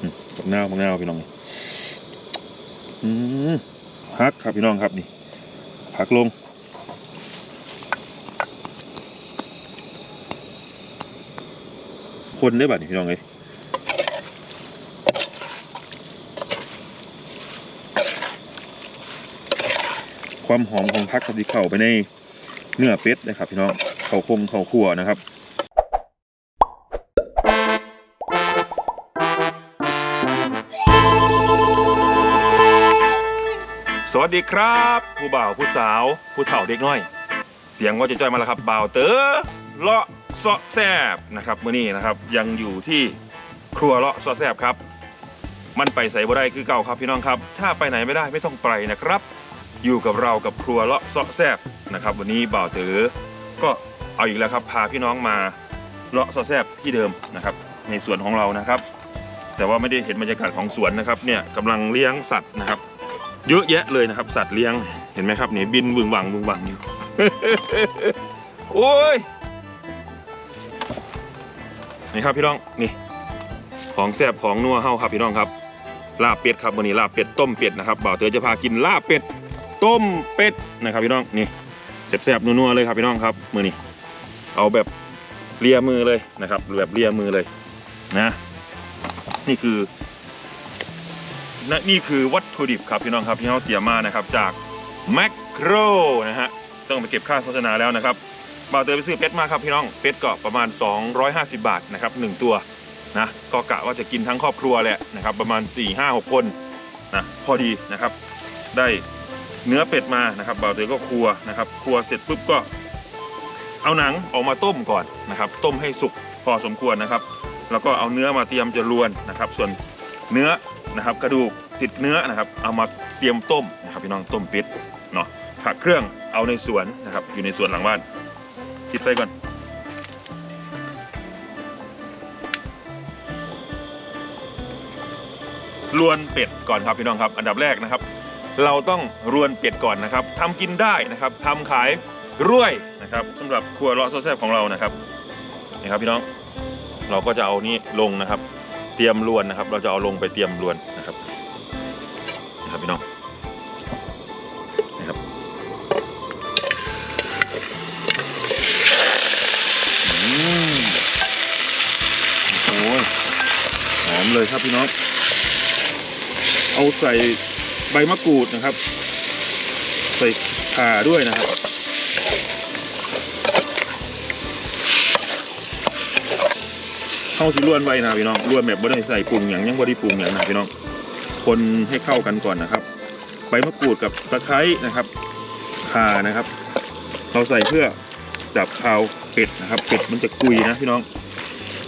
อืมผักนาวผักนาวพี่น้องอืมพักครับพี่น้องครับนี่พักลงคนได้บัดนี่พี่น้องเลยความหอมของพักกับที่เข้าไปในเนื้อเป็ดนะครับพี่น้องเข่าคงเข่าขั่วนะครับ วัสดีครับ ผู้บ่าวผู้สาว ผู้เฒ่าเด็กน้อย เสียงว่าจะจ้อยมาแล้วครับบ่าวเต๋อเลาะเสาะแซบนะครับมื้อนี้นะครับยังอยู่ที่ครัวเลาะเสาะแซบครับ มันไปใส่บ่ได้คือเก่าครับพี่น้องครับ ถ้าไปไหนไม่ได้ไม่ต้องไปนะครับ อยู่กับเรากับครัวเลาะเสาะแซบนะครับ วันนี้บ่าวเต๋อก็เอาอีกแล้วครับ พาพี่น้องมาเลาะเสาะแซบที่เดิมนะครับ ในสวนของเรานะครับ แต่ว่าไม่ได้เห็นบรรยากาศของสวนนะครับเนี่ยกำลังเลี้ยงสัตว์นะครับ เยอะแยะเลยนะครับ สัตว์เลี้ยงเห็นไหมครับนี่บินบึงบังบึงบังอยู่โอ้ยนี่ครับพี่น้องนี่ ของแซ่บของนัวเฮาครับพี่น้องครับ ลาบเป็ดครับวันนี้ลาบเป็ดต้มเป็ดนะครับบ่าวเต๋อจะพากินลาบเป็ดต้มเป็ดนะครับพี่น้องนี่แซ่บๆนัวๆเลยครับพี่น้องครับมือนี้เอาแบบเลียมือเลยนะครับแบบเลียมือเลยนะ นี่คือ นะนี่คือวัตถุดิบครับพี่น้องครับที่เราเตรียมมานะครับจากแมคโครนะฮะต้องไปเก็บค่าโฆษณาแล้วนะครับบ่าวเตอไปซื้อเป็ดมาครับพี่น้องเป็ดก็ประมาณ 250 บาทนะครับหนึ่งตัวนะก็กะว่าจะกินทั้งครอบครัวแหละนะครับประมาณ 4 5 6 คนนะพอดีนะครับ ได้เนื้อเป็ดมานะครับบ่าวเตอก็ครัวนะครับครัวเสร็จปุ๊บก็ เอาหนังออกมาต้มก่อนนะครับ ต้มให้สุกพอสมควรนะครับ แล้วก็เอาเนื้อมาเตรียมจะรวนนะครับ ส่วนเนื้อ นะครับกระดูกติดเนื้อนะครับเอามาเตรียมต้มนะครับพี่น้องต้มเป็ดเนาะผักเครื่องเอาในสวนนะครับอยู่ในสวนหลังบ้านคิดไปก่อนรวนเป็ดก่อนครับพี่น้องครับ อันดับแรกนะครับ เราต้องรวนเป็ดก่อนนะครับทำกินได้นะครับทำขายรวยนะครับสำหรับครัวเลาะโซแซบของเรานะครับนี่ครับพี่น้องเราก็จะเอานี่ลงนะครับ เตรียมรวนนะครับ เราจะเอาลงไปเตรียมรวนนะครับนะครับพี่น้องนะครับอืมโอ้ยหอมเลยครับพี่น้อง เอาใส่ใบมะกรูดนะครับ ใส่ข่าด้วยนะครับ เข้าสิล้วนไว้นะพี่น้องล้วนแบบบ่ได้ใส่ปรุงอย่างยังบ่ได้ปรุงอย่างนะพี่น้อง คนให้เข้ากันก่อนนะครับใบมะกรูดกับตะไคร้นะครับข่านะครับ เราใส่เพื่อดับคาวเป็ดนะครับ เป็ดมันจะกุยนะพี่น้อง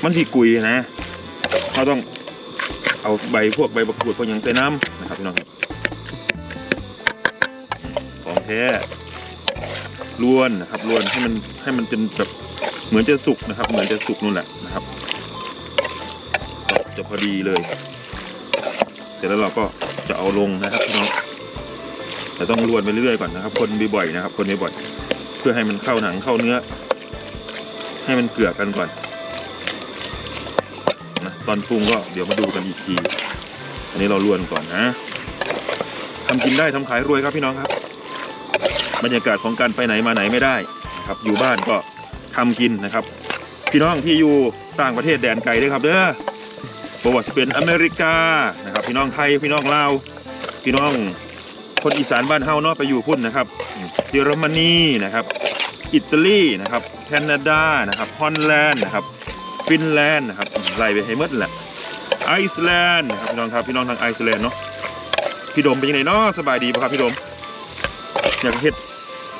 มันที่กุยนะเราต้องเอาใบพวกใบมะกรูดพวกยังใส่น้ำนะครับพี่น้องของแท้ล้วนนะครับล้วนให้มันให้มันเป็นแบบเหมือนจะสุกนะครับ เหมือนจะสุกนู่นแหละ จะพอดีเลย เสร็จแล้วเราก็จะเอาลงนะครับพี่น้องแต่ต้องรวนไปเรื่อยๆก่อนนะครับ คนบ่อยๆนะครับ คนบ่อยๆเพื่อให้มันเข้าหนังเข้าเนื้อ ให้มันเกลือกันก่อนนะตอนปรุงก็เดี๋ยวมาดูกันอีกที อันนี้เรารวนก่อนนะทำกินได้ทำขายรวยครับพี่น้องครับ บรรยากาศของการไปไหนมาไหนไม่ได้นะครับ อยู่บ้านก็ทำกินนะครับ พี่น้องที่อยู่ต่างประเทศแดนไกลด้วยครับเด้อ บว่าจะเป็นอเมริกานะครับ พี่น้องไทยพี่น้องลาวพี่น้องคนอีสานบ้านเฮาเนาะไปอยู่พุ่นนะครับเยอรมนีนะครับ อิตาลีนะครับแคนาดานะครับฮอลแลนด์นะครับ ฟินแลนด์นะครับไล่ไปให้หมดแหละไอซ์แลนด์นะครับพี่น้องครับพี่น้องทางไอซ์แลนด์เนาะพี่ดมเป็นยังไงเนาะสบายดีป่ะครับพี่ดมอยากเฮ็ด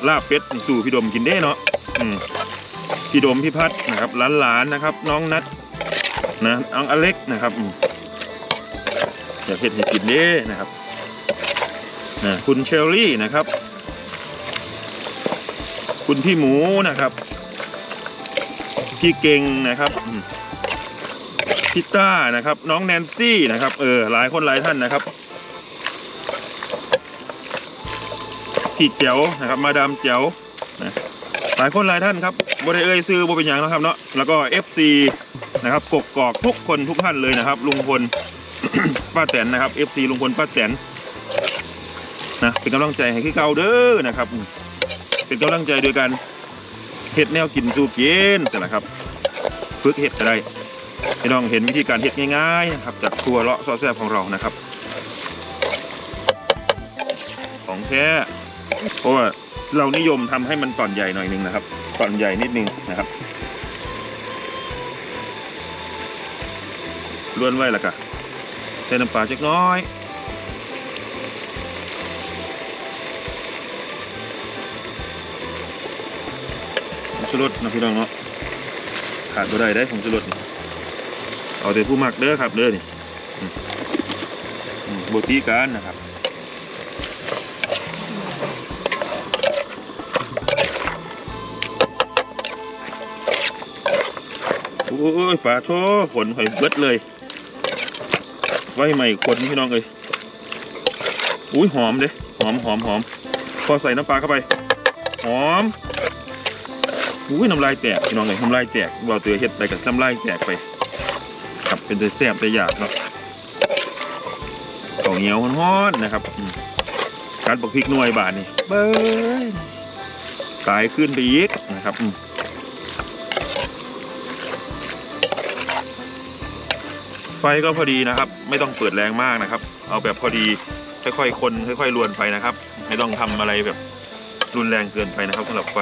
ลาบเป็ดสู่พี่ดมกินได้เนาะพี่ดมพี่พัดนะครับหลานๆนะครับ น้องนัด นะน้องอเล็กนะครับอยากเห็ดให้กินเด้นะครับนะคุณเชลลี่นะครับ คุณพี่หมูนะครับ พี่เก่งนะครับพี่ต้านะครับ น้องแนนซี่นะครับเออหลายคนหลายท่านนะครับพี่เจ๋วนะครับ มาดามเจ๋วนะหลายคนหลายท่านครับบริเอ่ยซื้อบ่เป็นอย่างนะครับเนาะแล้วก็ FC นะครับกกกอกทุกคนทุกท่านเลยนะครับ ลุงพลป้าแตนนะครับ FC ลุงพลป้าแตนนะเป็นกำลังใจให้คือเก่าเด้อนะครับ เป็นกำลังใจโดยการเฮ็ดแนวกินสู่กินแต่ละครับฝึกเฮ็ดก็ได้พี่น้องเห็นวิธีการเฮ็ดง่ายๆนะครับจากครัวเลาะซอสแซ่บของเรานะครับ ของแท้เพราะว่าเรานิยมทำให้มันตอนใหญ่หน่อยนึงนะครับตอนใหญ่นิดนึงนะครับ ล้วนไว้แล้วก็ใส่น้ำปลาจักน้อยผงชูรสนะพี่น้องเนาะขาดบ่ได้ได้ผงชูรสนี่เอาแต่ผู้มักเด้อครับเด้อนี่บตีกันนะครับโอ้ยปลาโทขนหอยเบิดเลย ไฟใหม่คนพี่น้องเลยอุ้ยหอมเด้หอมหอมหอมพอใส่น้ำปลาเข้าไป หอมอุ้ยน้ำลายแตกพี่น้องเลยน้ำลายแตกว่าเตือเฮ็ดไปกับน้ำลายแตกไปครับเป็นแต่แซ่บแต่อยากเนาะข้าวเหนียวฮ้อนๆนะครับการปักพริกหน่วยบาทนี่เบ้ยตายขึ้นไปอีกนะครับ ไฟก็พอดีนะครับ ไม่ต้องเปิดแรงมากนะครับ เอาแบบพอดีค่อยๆคนค่อยๆลวนไปนะครับ ไม่ต้องทำอะไรแบบรุนแรงเกินไปนะครับสำหรับไฟ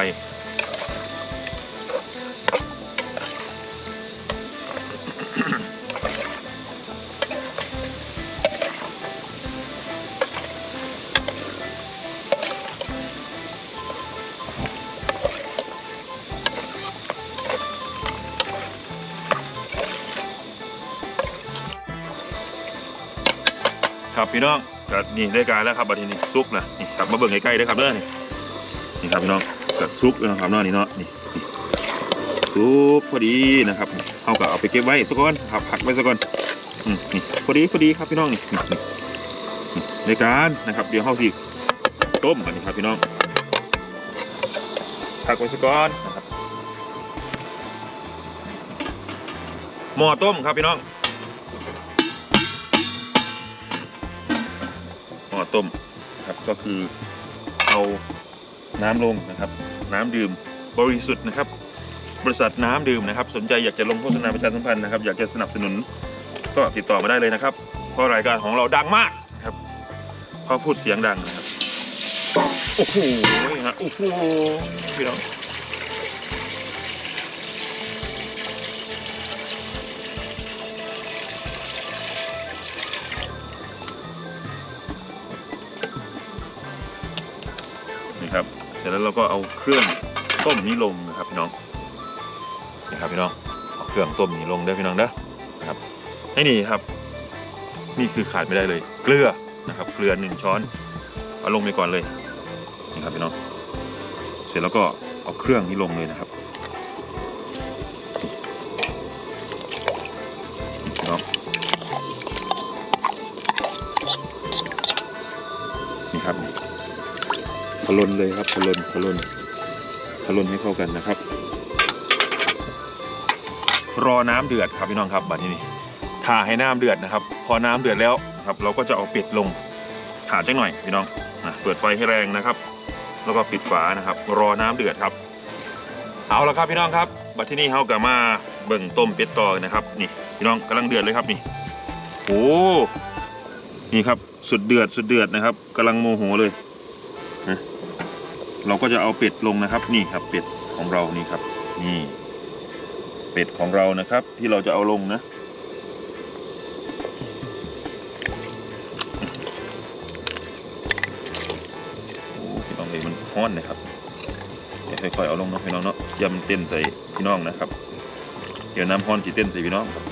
พี่น้องก็นี่ได้การแล้วครับบัดนี้ซุกนะนี่กลับมาเบิ่งใกล้ๆได้ครับเด้อนี่นี่ครับพี่น้องก็ซุกนะครับเนาะนี่เนาะนี่นี่ซุกพอดีนะครับเอาก็เอาไปเก็บไว้สักก่อนครับผักไว้สักก่อนอืมนี่พอดีพอดีครับพี่น้องนี่นี่นี่นี่ได้การนะครับ เดี๋ยวเข้าสิต้มกันนี่ครับพี่น้องผักไว้สักก่อนหม้อต้มครับพี่น้อง ต้มครับก็คือเอาน้ำลงนะครับ น้ำดื่มบริสุทธิ์นะครับ บริษัทน้ำดื่มนะครับ สนใจอยากจะลงโฆษณาประชาสัมพันธ์นะครับ อยากจะสนับสนุนก็ติดต่อมาได้เลยนะครับ เพราะรายการของเราดังมากครับเพราะพูดเสียงดังนะครับโอ้โหฮะโอ้โหพี่น้อง แล้วเราก็เอาเครื่องต้มนี้ลงนะครับพี่น้องนะครับพี่น้องเอาเครื่องต้มนี้ลงได้พี่น้องเด้อนะครับให้นี่ครับ นี่คือขาดไม่ได้เลย เกลือนะครับ เกลือหนึ่งช้อนเอาลงไปก่อนเลยนี่ครับพี่น้องเสร็จแล้วก็เอาเครื่องนี้ลงเลยนะครับ พะลนเลยครับพะลนพะลนพะลนให้เข้ากันนะครับ รอน้ำเดือดครับพี่น้องครับบัดนี้นี่ถ่าให้น้ำเดือดนะครับ พอน้ำเดือดแล้วนะครับ เราก็จะเอาเป็ดลงถ่าจังหน่อยพี่น้องนะเปิดไฟให้แรงนะครับ แล้วก็ปิดฝานะครับ รอน้ำเดือดครับ เอาละครับพี่น้องครับบัดที่นี่เฮากลับมาเบิ่งต้มเป็ดต่อนะครับ นี่พี่น้องกำลังเดือดเลยครับนี่โอ้นี่ครับสุดเดือดสุดเดือดนะครับกำลังโมโหเลย เราก็จะเอาเป็ดลงนะครับนี่ครับเป็ดของเรานี่ครับ นี่ เป็ดของเรานะครับ ที่เราจะเอาลงนะ โอ้พี่น้องเลยมันฮ้อนนะครับค่อยๆเอาลงเนาะพี่น้องเนาะอยำเต้นใส่พี่น้องนะครับ เดี๋ยวน้ำฮ้อนสีเต้นใส่พี่น้องครับ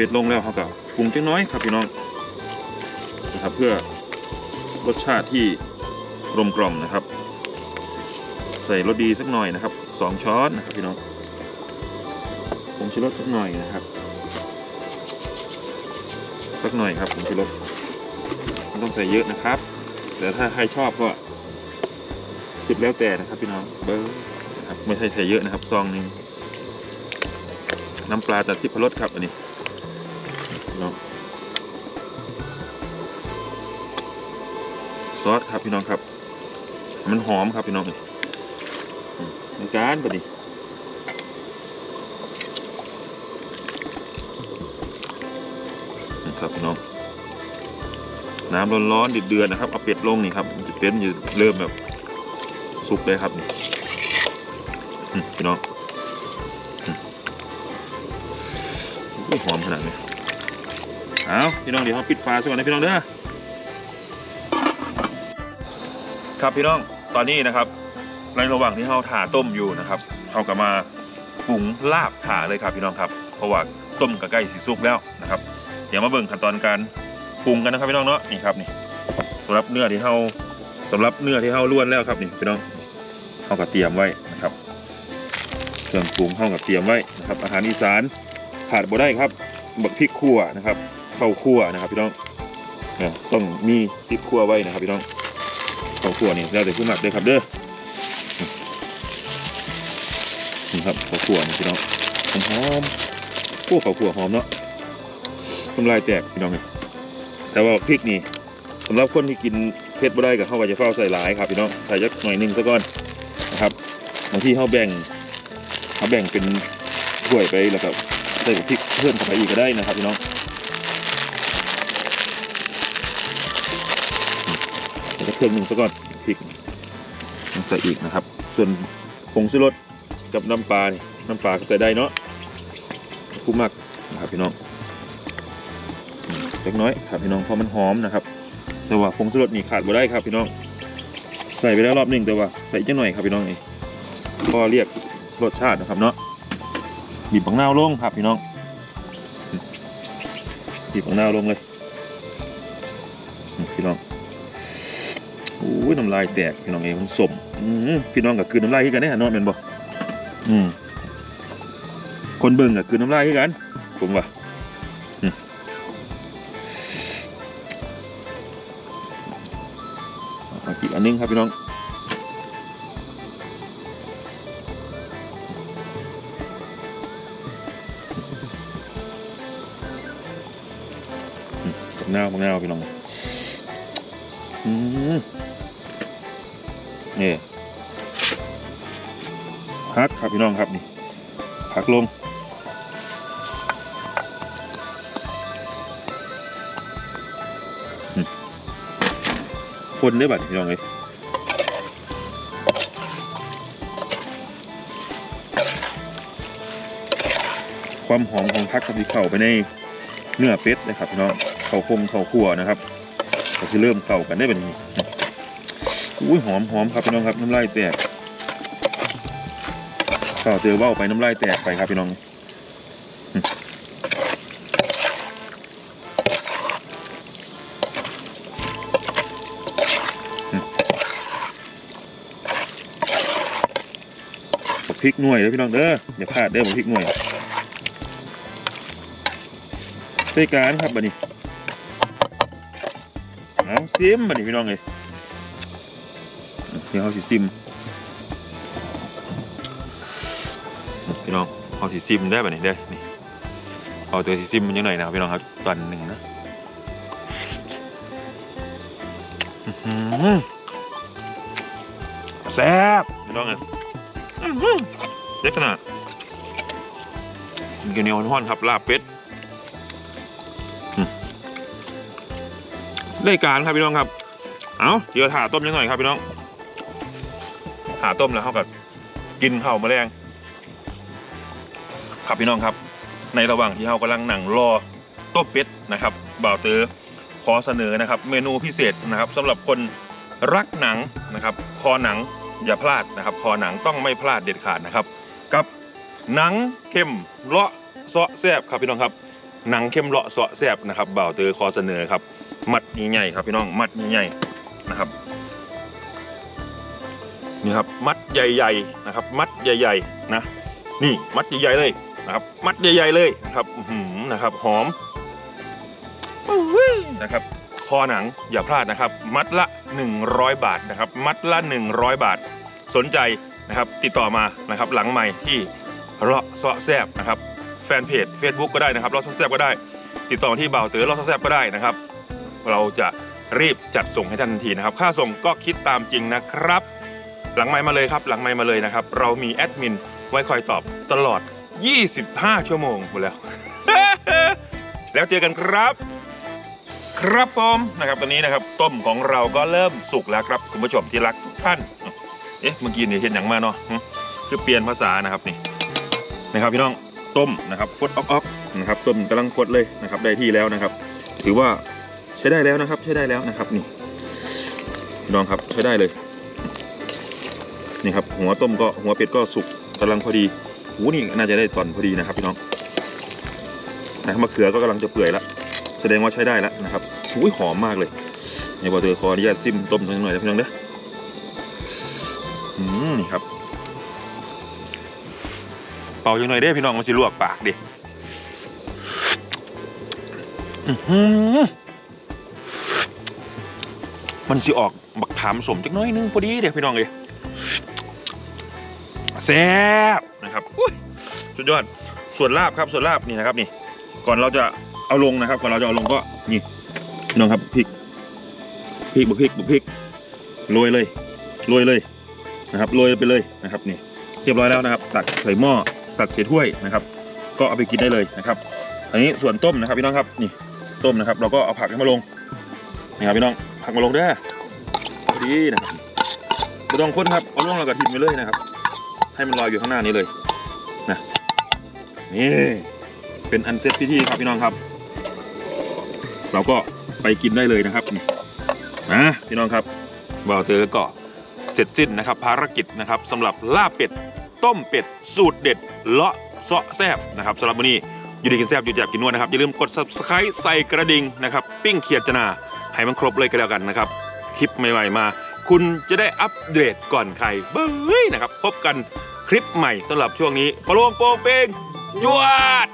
เป็ดลงแล้วเขาก็ปรุงจังน้อยครับพี่น้องนะครับเพื่อรสชาติที่กลมกล่อมนะครับ ใส่รสดีสักหน่อยนะครับสองช้อนนะครับพี่น้องผงชูรสสักหน่อยนะครับ สักหน่อยครับผงชูรสไม่ต้องใส่เยอะนะครับ แต่ถ้าใครชอบก็ใสุดแล้วแต่นะครับพี่น้องเบอร์ไม่ใช่ใส่เยอะนะครับซองหนึ่งน้ำปลาจากทิพรสครับอันนี้ พี่น้องซอสครับพี่น้องครับ มันหอมครับพี่น้องนี่มันการปะดิครับพี่น้องน้ำร้อนๆเดือดๆนะครับเอาเป็ดลงนี่ครับมันจะเป็นอยู่เริ่มแบบสุกเลยครับนี่พี่น้องอืมโอ้ยหอมขนาดนี้ เอาพี่น้องเดี๋ยวเราปิดฝาซะก่อนนะพี่น้องเด้อครับพี่น้องตอนนี้นะครับในระหว่างที่เราถ่าต้มอยู่นะครับเราก็มาปรุงลาบถ่าเลยครับพี่น้องครับ เพราะว่าต้มก็ใกล้สิสุกแล้วนะครับ เดี๋ยวมาเบิ่งขั้นตอนการปรุงกันนะครับพี่น้องเนาะนี่ครับนี่สำหรับเนื้อที่เราสำหรับเนื้อที่เราล้วนแล้วครับนี่พี่น้องเราก็เตรียมไว้นะครับเครื่องปรุงเราก็เตรียมไว้นะครับ อาหารอีสานขาดบ่ได้ครับบักพริกขั่วนะครับ ข้าวคั่วนะครับ พี่น้องต้องมีพริกขั่วไว้นะครับพี่น้องข้าวคั่วนี่แล้วแต่ผู้หมักเลยครับเด้อนี่ครับข้าวคั่วนี่พี่น้องหอมๆโอ้ข้าวคั่วหอมเนาะน้ำลายแตกพี่น้องเอ้ยแต่ว่าพริกนี่สำหรับคนที่กินเผ็ดบ่ได้กับข้าวว่าจะเฝ้าใส่หลายครับพี่น้องใส่จักหน่อยหนึงซะก่อนนะครับบางที่เขาแบ่งเขาแบ่งเป็นถ้วยไปแล้วก็ใส่พริกเพิ่มเข้าไปอีกก็ได้นะครับพี่น้อง เครื่องหนึ่งซะก่อนพริกใส่อีกนะครับ ส่วนผงชูรสกับน้ำปลานี่น้ำปลาก็ใส่ได้เนาะผู้มักนะครับพี่น้องเล็กน้อยครับพี่น้องเพราะมันหอมนะครับ แต่ว่าผงชูรสนี่ขาดบ่ได้ครับพี่น้อง ใส่ไปแล้วรอบหนึ่งแต่ว่าใส่อีกจักหน่อยครับพี่น้องนี่พอเรียกรสชาตินะครับเนาะบีบบังนาวลงครับพี่น้องบีบบังนาวลงเลยพี่น้อง โอ้ยน้ำลายแตกพี่น้องเองมันสมพี่น้องกับคืนน้ำลายที่กันเนี่ยนอนเป็นบ่อืมคนเบิ่งกับคืนน้ำลายที่กัน ผมว่าอีกอันนึงครับพี่น้องอืมมะนาวมะนาวพี่น้อง อืม นี่พักครับพี่น้องครับนี่พักลงคนได้บัดพี่น้องเลยความหอมของพักกับที่เข้าไปในเนื้อเป็ดนะครับพี่น้องเข้าคงเข้าคั่วนะครับก็คือเริ่มเข้ากันได้แบบนี้ อุ้ยหอมหอมครับพี่น้องครับน้ำลายแตกข้าวเตือว่าวไปน้ำลายแตกไปครับพี่น้องอืมบักพริกหน่วยเด้อพี่น้องเด้ออย่าพลาดเด้อบักพริกหน่วยใส่การครับบัดนี้เอาซิมบัดนี้พี่น้องเลย เดี๋ยวเขาสิซิมพี่น้องเขาสิซิมได้บัดนี้เด้นี่เอาตัวสิซิมมันยังหน่อยนะครับพี่น้องครับตอนหนึ่งนะแซ่บพี่น้องเลยเล็กขนาดกินเหนียวห้อนครับลาบเป็ดได้การครับพี่น้องครับ เอาเดี๋ยวถ่าต้มยังหน่อยครับพี่น้อง ถ่าต้มแล้วเขากับกินข้าวแมลงครับพี่น้องครับ ในระหว่างที่เขากำลังหนังรอต้มเป็ดนะครับบ่าวเตอขอเสนอนะครับ เมนูพิเศษนะครับสำหรับคนรักหนังนะครับ คอหนังอย่าพลาดนะครับ คอหนังต้องไม่พลาดเด็ดขาดนะครับ กับหนังเข้มเลาะเสาะแซบครับพี่น้องครับหนังเข้มเลาะเสาะแซบนะครับบ่าวเตอขอเสนอครับ มัดใหญ่ๆครับพี่น้องมัดใหญ่ๆนะครับ นี่ครับมัดใหญ่ๆนะครับ มัดใหญ่ๆนะนี่มัดใหญ่ๆเลยนะครับ มัดใหญ่ๆเลยนะครับหือนะครับ หอมนะครับคอหนังอย่าพลาดนะครับ มัดละ 100 บาทนะครับ มัดละ 100 บาท สนใจนะครับ ติดต่อมานะครับ หลังใหม่ที่เลาะเสาะแซบนะครับ แฟนเพจ Facebook ก็ได้นะครับเลาะเสาะแซบก็ได้ ติดต่อที่เบาเต๋อเลาะเสาะแซบก็ได้นะครับ เราจะรีบจัดส่งให้ท่านทันทีนะครับ ค่าส่งก็คิดตามจริงนะครับ หลังไมค์มาเลยครับ หลังไมค์มาเลยนะครับ เรามีแอดมินไว้คอยตอบตลอด 25 ชั่วโมงหมดแล้ว แล้วเจอกันครับ ครับผมนะครับตอนนี้นะครับ ต้มของเราก็เริ่มสุกแล้วครับ คุณผู้ชมที่รักทุกท่าน เอ๊ะเมื่อกี้เนี่ยเห็นอย่างมาเนาะคือเปลี่ยนภาษานะครับนี่นะครับพี่น้องต้มนะครับฟดออกๆนะครับต้มกำลังฟดเลยนะครับได้ที่แล้วนะครับ ถือว่าใช้ได้แล้วนะครับ ใช้ได้แล้วนะครับนี่พี่น้องครับใช้ได้เลย นี่ครับหัวต้มก็หัวเป็ดก็สุกกำลังพอดีหูนี่น่าจะได้ตอนพอดีนะครับพี่น้องนะมะเขือก็กำลังจะเปื่อยแล้วแสดงว่าใช้ได้แล้วนะครับอุ้ยหอมมากเลยในบอเตอร์ขออนุญาตซิมต้มสักหน่อยนะพี่น้องเด้ออืมนี่ครับ เป่าอย่างหน่อยเด้พี่น้องมันสิลวกปากดิมันสิออกบักขามสมจักน้อยนึงพอดีเด้พี่น้องเลย ซ่บนะครับสุดยอดส่วนลาบครับส่วนลาบนี่นะครับนี่ ก่อนเราจะเอาลงนะครับ ก่อนเราจะเอาลงก็นี่น้องครับพริกพริกบุกพริกบุกพริกโรยเลยโรยเลยนะครับโรยไปเลยนะครับนี่เรียบร้อยแล้วนะครับ ตักใส่หม้อตักใส่ถ้วยนะครับ ก็เอาไปกินได้เลยนะครับ อันนี้ส่วนต้มนะครับพี่น้องครับนี่ต้มนะครับ เราก็เอาผักมาลงนี่ครับพี่น้องผักมาลงเด้ดีนะครับไม่ต้องค้นครับเอาลงแล้วก็ทิ้งไปเลยนะครับ ให้มันลอยอยู่ข้างหน้านี้เลยนะนี่เป็นอันเสร็จพิธีครับพี่น้องครับ เราก็ไปกินได้เลยนะครับนี่นะพี่น้องครับบ่าวเตอก็เสร็จสิ้นนะครับ ภารกิจนะครับสำหรับลาบเป็ด ต้มเป็ด สูตรเด็ดเลาะเซาะแซบนะครับสำหรับวันนี้อยู่ดีกินแซบอยู่แจบกินนวดนะครับอย่าลืมกด subscribe ใส่กระดิ่งนะครับ ปิ้งเขียดจนาให้มันครบเลยก็แล้วกันนะครับ คลิปใหม่ๆมา คุณจะได้อัปเดตก่อนใครเบ้ยนะครับ พบกันคลิปใหม่สำหรับช่วงนี้ปลวงโปงเปงจวด